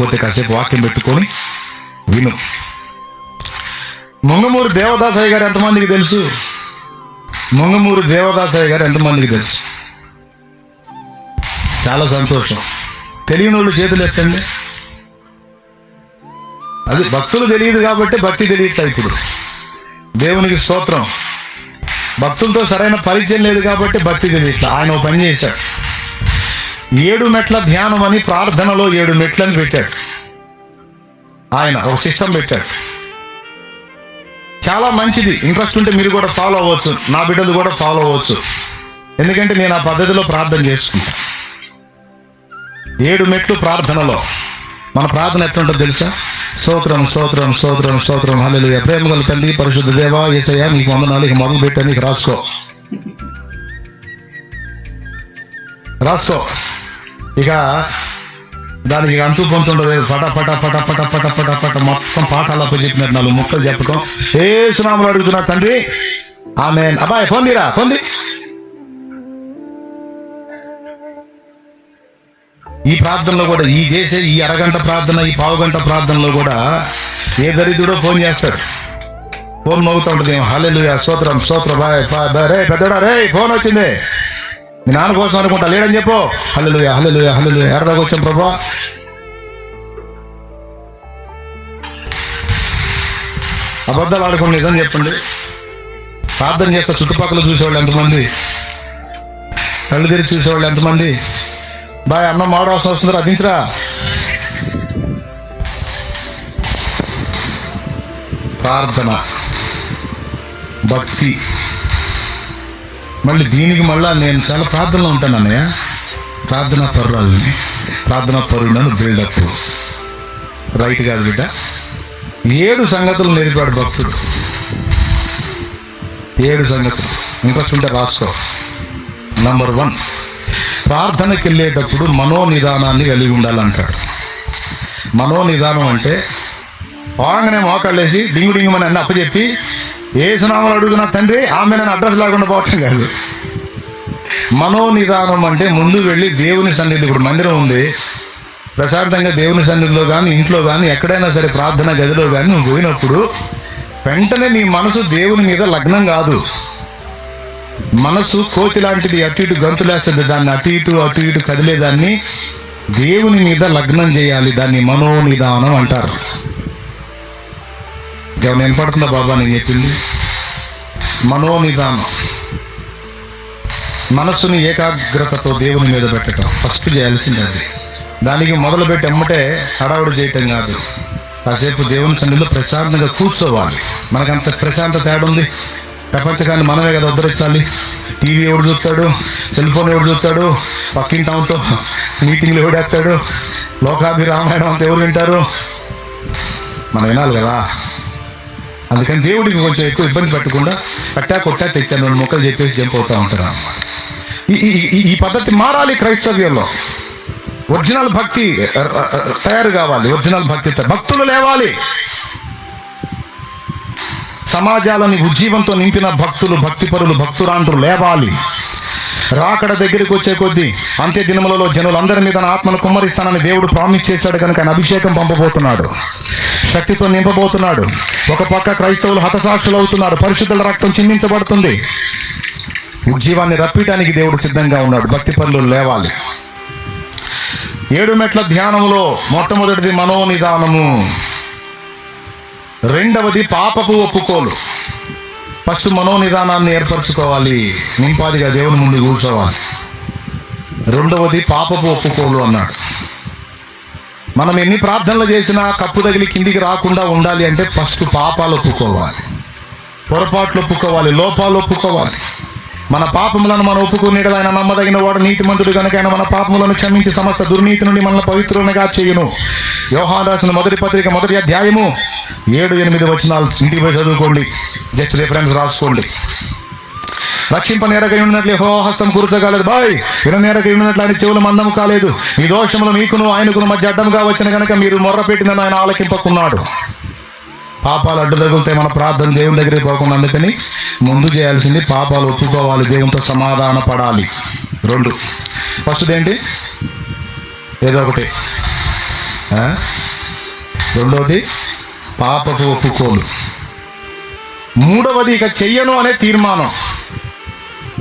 పోతే కాసేపు వాక్యం పెట్టుకొని విను. మొంగమూరు దేవదాసయ్య గారు ఎంతమందికి తెలుసు? మొంగమూరు దేవదాసయ్య గారు ఎంతమందికి తెలుసు? చాలా సంతోషం. తెలియని వాళ్ళు చేతులు ఎత్తండి. అది భక్తులు తెలియదు కాబట్టి భక్తి తెలియట్లే ఇప్పుడు. దేవునికి స్తోత్రం. భక్తులతో సరైన పరిచయం లేదు కాబట్టి భక్తి తెలియట్లే. ఆయన పని చేశాడు. ఏడు మెట్ల ధ్యానం అని ప్రార్థనలో ఏడు మెట్లని పెట్టాడు. ఆయన ఒక సిస్టమ్ పెట్టాడు. చాలా మంచిది. ఇంట్రెస్ట్ ఉంటే మీరు కూడా ఫాలో అవ్వచ్చు. నా బిడ్డలు కూడా ఫాలో అవ్వచ్చు. ఎందుకంటే నేను ఆ పద్ధతిలో ప్రార్థన చేసుకుంటా. ఏడు మెట్లు ప్రార్థనలో మన ప్రార్థన ఎట్లుంటుందో తెలుసా? స్తోత్రం స్తోత్రం స్తోత్రం స్తోత్రం. హల్లెలు ప్రేమ గల తండ్రి పరిశుద్ధ దేవా ఏసయ్య నీకు వందనాలు ఇక మొదలు పెట్టాను నీకు రాసుకో. రాసుకో. ఇక దానికి ఇక అంతు పొంతుండదు పట పట పట పట పట పట పట. మొత్తం పాఠాలు అప్పచెప్పినట్టు నాలుగు ముక్కలు చెప్పటం ఏ సునాములు అడుగుతున్నా తండ్రి. ఆమె అబ్బాయి ఫోన్ తీరా? ఫోన్ ఈ ప్రార్థనలో కూడా ఈ చేసే ఈ అరగంట ప్రార్థన ఈ పావు గంట ప్రార్థనలో కూడా ఏ దరిద్రుడో ఫోన్ చేస్తాడు. ఫోన్ మోగుతూ ఉంటుంది హల్లెలు స్తోత్రం స్తోత్ర. Bye bye bye. రే పెద్దడా రే ఫోన్ వచ్చింది. మీ నాన్న కోసం అనుకుంటా లేడని చెప్పు. హల్లు హల్లు హల్లు ఎడదాకా వచ్చాం ప్రభా? అబద్ధాలు ఆడుకుని నిజం చెప్పండి. ప్రార్థన చేస్తే చుట్టుపక్కల చూసేవాళ్ళు ఎంతమంది? కళ్ళు తెరిచి చూసేవాళ్ళు ఎంతమంది? బాయ్ అన్నం మాడవలసిన వస్తుంది దించరా. ప్రార్థన భక్తి. మళ్ళీ దీనికి మళ్ళీ నేను చాలా ప్రార్థనలో ఉంటాను అన్నయ్య. ప్రార్థన పరురాలని ప్రార్థన పరులను బిల్డప్ రైట్ కాదు బిడ్డ. ఏడు సంగతులు నేర్పాడు భక్తుడు. ఏడు సంగతులు. ఇంట్రెస్ట్ ఉంటే రాసుకో. నంబర్ వన్ ప్రార్థనకి వెళ్ళేటప్పుడు మనోనిదానాన్ని కలిగి ఉండాలంటాడు. మనోనిదానం అంటే పోగానే మోకాళ్ళేసి డింగు డింగు అని అన్ని అప్పచెప్పి ఏ సునామాలు అడుగుతున్నా తండ్రి ఆమె నన్ను అడ్రస్ లేకుండా పోవటం కాదు. మనోనిదానం అంటే ముందు వెళ్ళి దేవుని సన్నిధి ఇప్పుడు మందిరం ఉంది. ప్రశాంతంగా దేవుని సన్నిధిలో కానీ ఇంట్లో కానీ ఎక్కడైనా సరే ప్రార్థన గదిలో కానీ నువ్వు పోయినప్పుడు వెంటనే నీ మనసు దేవుని మీద లగ్నం కాదు. మనసు కోతి లాంటిది అటు ఇటు గంతులేస్తుంది దాన్ని అటు ఇటు అటు ఇటు కదిలేదాన్ని దేవుని మీద లగ్నం చేయాలి. దాన్ని మనోనిదానం అంటారు. ఏమైనా వినపడుతుందా బాబా నేను చెప్పింది? మనోనిదానం. మనస్సుని ఏకాగ్రతతో దేవుని మీద పెట్టడం ఫస్ట్ చేయాల్సింది అది. దానికి మొదలు పెట్టి ఎమ్మటే హడావుడు చేయటం కాదు. కాసేపు దేవుని సన్నిధిలో ప్రశాంతంగా కూర్చోవాలి. మనకంత ప్రశాంత తేడా ఉంది. ప్రపంచకాన్ని మనమే కదా ఉద్ధరించాలి. టీవీ ఎవడు చూస్తాడు? సెల్ ఫోన్ ఎవడు చూస్తాడు? పక్కింటి టౌన్తో మీటింగ్లు ఎవడేస్తాడు లోకాభిరామాయణం అంతా ఎవరు వింటారు? మనం వినాలి కదా. అందుకని దేవుడికి కొంచెం ఎక్కువ ఇబ్బంది పెట్టకుండా కట్టా కొట్టా తెచ్చాను రెండు మొక్కలు చెప్పేసి జంప్ అవుతూ ఉంటారు. ఈ- ఈ- పద్ధతి మారాలి క్రైస్తవ్యంలో. ఒరిజినల్ భక్తి తయారు కావాలి. ఒరిజినల్ భక్తి భక్తులు లేవాలి. సమాజాలని ఉజ్జీవంతో నింపిన భక్తులు భక్తిపరులు భక్తురాండ్రు లేవాలి. రాకడ దగ్గరికి వచ్చే కొద్దీ అంత్య దినములలో జనులందరి మీద ఆత్మను కుమ్మరిస్తానని దేవుడు ప్రామిస్ చేశాడు కనుక ఆయన అభిషేకం పంపబోతున్నాడు. శక్తితో నింపబోతున్నాడు. ఒక పక్క క్రైస్తవులు హతసాక్షులు అవుతున్నారు. పరిశుద్ధుల రక్తం చిందించబడుతుంది. ఉజ్జీవాన్ని రప్పించడానికి దేవుడు సిద్ధంగా ఉన్నాడు. భక్తి పనులు లేవాలి. ఏడు మెట్ల ధ్యానములో మొట్టమొదటిది మనోనిదానము. రెండవది పాపపు ఒప్పుకోలు. ఫస్ట్ మనోనిదానాన్ని ఏర్పరచుకోవాలి. నింపాదిగా దేవుని ముందు కూర్చోవాలి. రెండవది పాపపు ఒప్పుకోలు అన్నాడు. మనం ఎన్ని ప్రార్థనలు చేసినా కప్పు తగిలి కిందికి రాకుండా ఉండాలి అంటే ఫస్ట్ పాపాలు ఒప్పుకోవాలి. పొరపాట్లు ఒప్పుకోవాలి లోపాలు ఒప్పుకోవాలి. మన పాపములను మనం ఒప్పుకునేది ఆయన నమ్మదగిన వాడు నీతిమంతుడు కనుక ఆయన మన పాపములను క్షమించి సమస్త దుర్నీతి నుండి మనల్ని పవిత్రునిగా చేయును. యోహాన్ రాసిన మొదటి పత్రిక మొదటి అధ్యాయము ఏడు ఎనిమిది వచనాలు. ఇంటికి పోయి చదువుకోండి. జస్ట్ రిఫరెన్స్ రాసుకోండి. రక్షింప నేరకై ఉన్నట్లు హో హస్తం కూర్చోగలదు బాయ్! విన నేరకై ఉన్నట్లు ఆయన చెవులు మందం కాలేదు. ఈ దోషములు మీకును ఆయనకును మధ్య అడ్డంగా వచ్చిన కనుక మీరు మొర్ర పెట్టిందని ఆయన ఆలకింపకున్నాడు. పాపాలు అడ్డు తగులుతాయి మన ప్రార్థన దేవుని దగ్గరికి పోకుండా అందుకని ముందు చేయాల్సింది పాపాలు ఒప్పుకోవాలి దేవునితో సమాధాన పడాలి. రెండు. ఫస్ట్ ఏంటి? ఏదో ఒకటి. రెండవది పాపకు ఒప్పుకోలు. మూడవది ఇక చెయ్యను అనే తీర్మానం.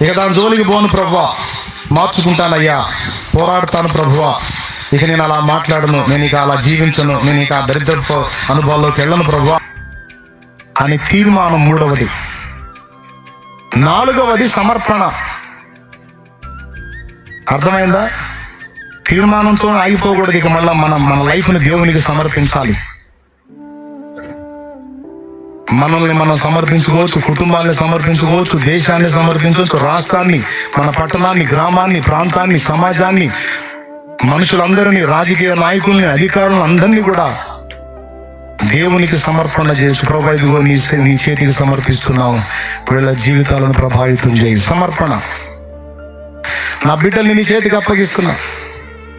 ఇక దాని జోలికి పోను ప్రభువా. మార్చుకుంటానయ్యా. పోరాడతాను ప్రభువా. ఇక నేను అలా మాట్లాడను నేను ఇక అలా జీవించను నేను ఇక దరిద్రపు అనుభవాల్లోకి వెళ్ళను ప్రభువా. అని తీర్మానం మూడవది. నాలుగవది సమర్పణ. అర్థమైందా? తీర్మానంతో ఆగిపోకూడదు ఇక మళ్ళీ మనం మన లైఫ్ని దేవునికి సమర్పించాలి. మనల్ని మనం సమర్పించుకోవచ్చు కుటుంబాన్ని సమర్పించుకోవచ్చు దేశాన్ని సమర్పించవచ్చు రాష్ట్రాన్ని మన పట్టణాన్ని గ్రామాన్ని ప్రాంతాన్ని సమాజాన్ని మనుషులందరినీ రాజకీయ నాయకుల్ని అధికారులను అందరినీ కూడా దేవునికి సమర్పణ చేసి ప్రభా ఇదిగో నీ నీ చేతికి సమర్పిస్తున్నావు వీళ్ళ జీవితాలను ప్రభావితం చేయి. సమర్పణ. నా బిడ్డల్ని నీ చేతికి అప్పగిస్తున్నా.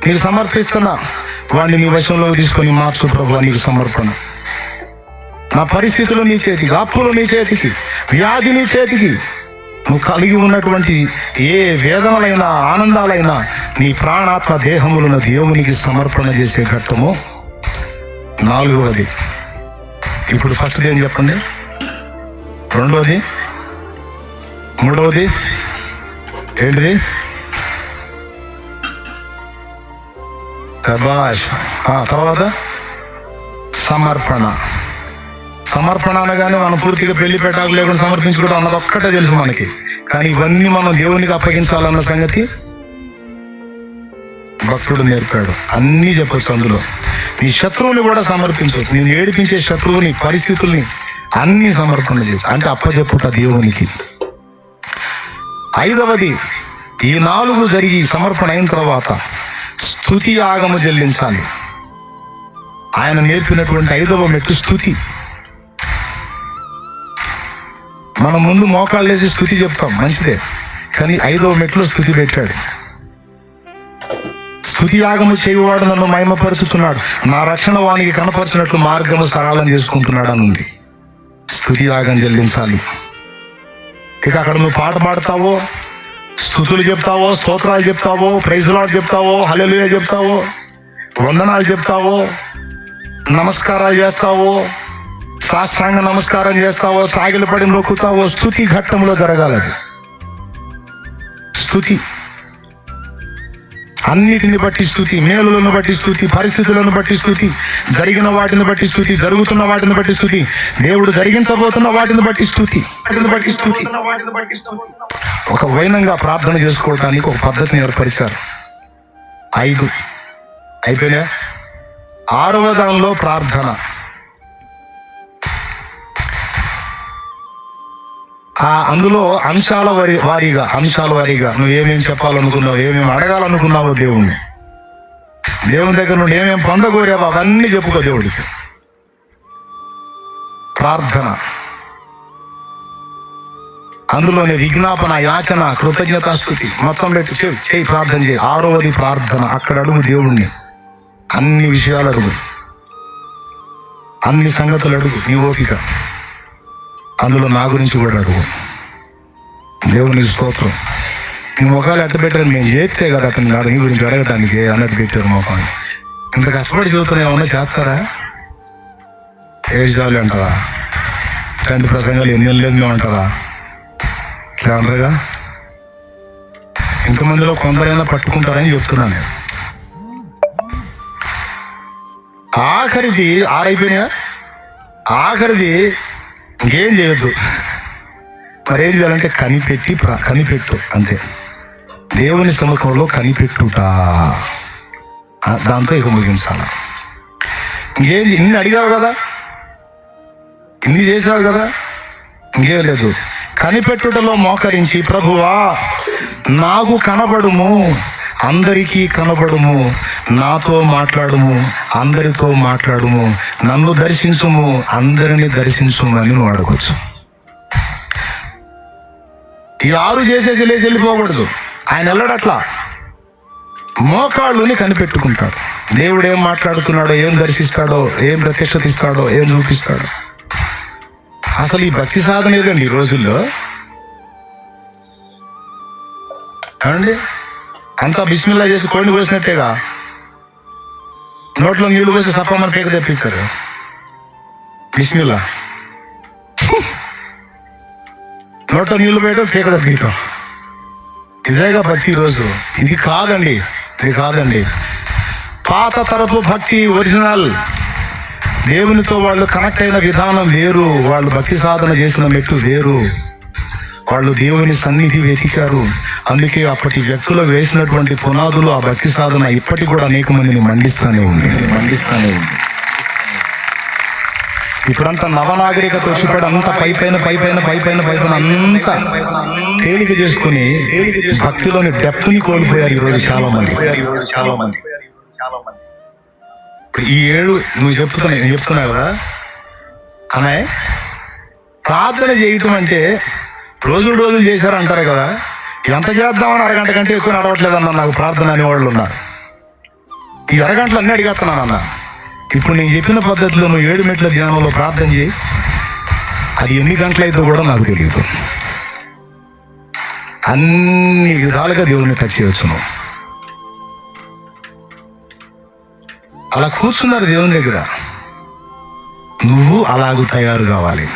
నీకు సమర్పిస్తున్నా. వాడిని నీ వశంలో తీసుకొని మార్చు ప్రభు నీకు సమర్పణ. నా పరిస్థితులు నీ చేతికి అప్పులు నీ చేతికి వ్యాధి నీ చేతికి. నువ్వు కలిగి ఉన్నటువంటి ఏ వేదనలైనా ఆనందాలైనా నీ ప్రాణాత్మ దేహములను దేవునికి సమర్పణ చేసే ఘట్టము నాలుగవది. ఇప్పుడు ఫస్ట్ ఏం చెప్పండి? రెండవది మూడవది ఏంటిది? శభాష్. తర్వాత సమర్పణ. సమర్పణ అనగానే మనం పూర్తిగా పెళ్ళి పెట్టాకు లేకుండా సమర్పించుకోవడం అన్నది ఒక్కటే తెలుసు మనకి. కానీ ఇవన్నీ మనం దేవునికి అప్పగించాలన్న సంగతి భక్తుడు నేర్పాడు. అన్నీ చెప్పొచ్చు అందులో. నీ శత్రువుని కూడా సమర్పించవచ్చు నేను ఏడిపించే శత్రువుని పరిస్థితుల్ని అన్ని సమర్పణ చేయొచ్చు అంటే అప్పచెప్పుట దేవునికి. ఐదవది ఈ నాలుగు జరిగి సమర్పణ అయిన తర్వాత స్థుతి ఆగము చెల్లించాలి. ఆయన నేర్పినటువంటి ఐదవ మెట్టు స్థుతి. మనం ముందు మోకాళ్ళేసి స్థుతి చెప్తాం మంచిదే. కానీ ఐదవ మెట్లో స్థుతి పెట్టాడు. స్థుతియాగము చేయువాడు నన్ను మహిమపరుచుతున్నాడు నా రక్షణ వానికి కనపరిచినట్లు మార్గము సరళం చేసుకుంటున్నాడు అని ఉంది స్థుతి చెల్లించాలి. ఇక అక్కడ నువ్వు పాట పాడతావో స్థుతులు చెప్తావో స్తోత్రాలు చెప్తావో ప్రైజ్లాడ్ చెప్తావో హలెలుయ చెప్తావో వందనాలు చెప్తావో నమస్కారాలు చేస్తావో సాష్టాంగ నమస్కారం చేస్తావో సాగిలపడి నొక్కుతావో స్థుతి ఘట్టంలో జరగాలి స్థుతి. అన్నిటిని బట్టి స్థుతి మేలులను బట్టి స్థుతి పరిస్థితులను బట్టి స్థుతి జరిగిన వాటిని బట్టి స్థుతి జరుగుతున్న వాటిని బట్టి స్థుతి దేవుడు జరిగించబోతున్న వాటిని బట్టి స్థుతి. వాటిని ఒక వైనంగా ప్రార్థన చేసుకోవడానికి ఒక పద్ధతిని ఏర్పరిచారు. ఐదు. అయిపోయినా ఆరవ దానిలో ప్రార్థన. ఆ అందులో అంశాల వారి వారీగా అంశాల వారీగా నువ్వు ఏమేమి చెప్పాలనుకున్నావు ఏమేమి అడగాలనుకున్నావో దేవుణ్ణి. దేవుని దగ్గర నుండి ఏమేమి పొందగోరావో అవన్నీ చెప్పుకో దేవుడికి ప్రార్థన. అందులోనే విజ్ఞాపన యాచన కృతజ్ఞతాస్థుతి మొత్తం పెట్టి చెయ్యి చేయి ప్రార్థన చేయి. ఆరవది ప్రార్థన. అక్కడ అడుగు దేవుణ్ణి. అన్ని విషయాలు అడుగు. అన్ని సంగతులు అడుగు. నీ ఓపిక. అందులో నా గురించి కూడా అడుగు. దేవుని స్తోత్రం. నీ ముఖాలు ఎట్ట పెట్టారు నేను చేస్తే కదా అతను కాదు నీ గురించి అడగటానికి అన్నట్టు పెట్టారు ముఖాన్ని ఇంత కష్టపడి చదువుతున్నా ఏమన్నా చేస్తారా? ఏడు చాలు అంటారా ఇట్లాంటి ప్రసంగాలు ఎన్ని లేదు మేము అంటారా ఇట్లా అనరుగా ఇంతమందిలో కొందరైనా పట్టుకుంటారని చెప్తున్నాను నేను. ఆఖరిది ఆరైపోయినాయా? ఆఖరిది ఇంకేం చేయొద్దు. మరి ఏం చేయాలంటే కనిపెట్టి ప్ర- కనిపెట్టు అంతే. దేవుని సముఖంలో కనిపెట్టుట. దాంతో ఇక ముగించాల. ఇంకేం ఇన్ని అడిగావు కదా? ఇన్ని చేసావు కదా? ఇంకేం లేదు. కనిపెట్టుటలో మోకరించి ప్రభువా నాకు కనబడుము. అందరికీ కనబడుము. నాతో మాట్లాడుము. అందరితో మాట్లాడుము నన్ను దర్శించుము అందరిని దర్శించుము అని నువ్వు అడగచ్చు. ఈ ఆరు చేసేసి లేచి వెళ్ళిపోకూడదు. ఆయన వెళ్ళడట్లా. మోకాళ్ళుని కనిపెట్టుకుంటాడు. దేవుడు ఏం మాట్లాడుతున్నాడో ఏం దర్శిస్తాడో ఏం ప్రత్యక్షత ఇస్తాడో ఏం చూపిస్తాడో. అసలు ఈ భక్తి సాధన ఏదండి ఈ రోజుల్లో? ఏమండి? అంతా బిస్మిల్లా చేసి కోడిని కోసినట్టేగా? నోట్లో నీళ్ళు పోసి సప్పమని పేక తెప్పిస్తారు. బిస్మిల్లా. నోట్లో నీళ్ళు పోయటం పేక తెప్పించటం. ఇదేగా ప్రతిరోజు ఇది కాదండి. ఇది కాదండి. పాత తరపు భక్తి ఒరిజినల్. దేవునితో వాళ్ళు కనెక్ట్ అయిన విధానం వేరు. వాళ్ళు భక్తి సాధన చేసిన మెట్టు వేరు. వాళ్ళు దేవుని సన్నిధి వెతికారు. అందుకే అప్పటి వ్యక్తులు వేసినటువంటి పునాదులు ఆ భక్తి సాధన ఇప్పటికి కూడా అనేక మందిని మండిస్తానే ఉంది. మండిస్తానే ఉంది. ఇప్పుడంతా నవనాగరికత వచ్చిపోయి అంత పై పైన పై పైన పై పైన పై పైన అంతా తేలిక చేసుకుని భక్తిలోని డెప్త్ని కోల్పోయారు ఈరోజు చాలా మంది చాలా మంది ఇప్పుడు ఈ ఏడు నువ్వు చెప్తున్నా నేను చెప్తున్నా కదా? అన్నయ్య ప్రార్థన చేయటం అంటే రోజులు రోజులు చేశారు అంటారు కదా? ఎంత చేద్దామని అరగంట కంటే ఎక్కువ నడవట్లేదన్న నాకు ప్రార్థన అనే వాళ్ళు ఉన్నారు. ఈ అరగంటలు అన్నీ అడిగేస్తున్నాను అన్న. ఇప్పుడు నేను చెప్పిన పద్ధతిలో నువ్వు ఏడు మెట్ల ధ్యానంలో ప్రార్థన చేయి. అది ఎన్ని గంటలైతే కూడా నాకు తెలియదు. అన్ని విధాలుగా దేవుడిని టచ్ చేయొచ్చు నువ్వు. అలా కూర్చున్నారు దేవుని దగ్గర. నువ్వు అలాగూ తయారు కావాలి.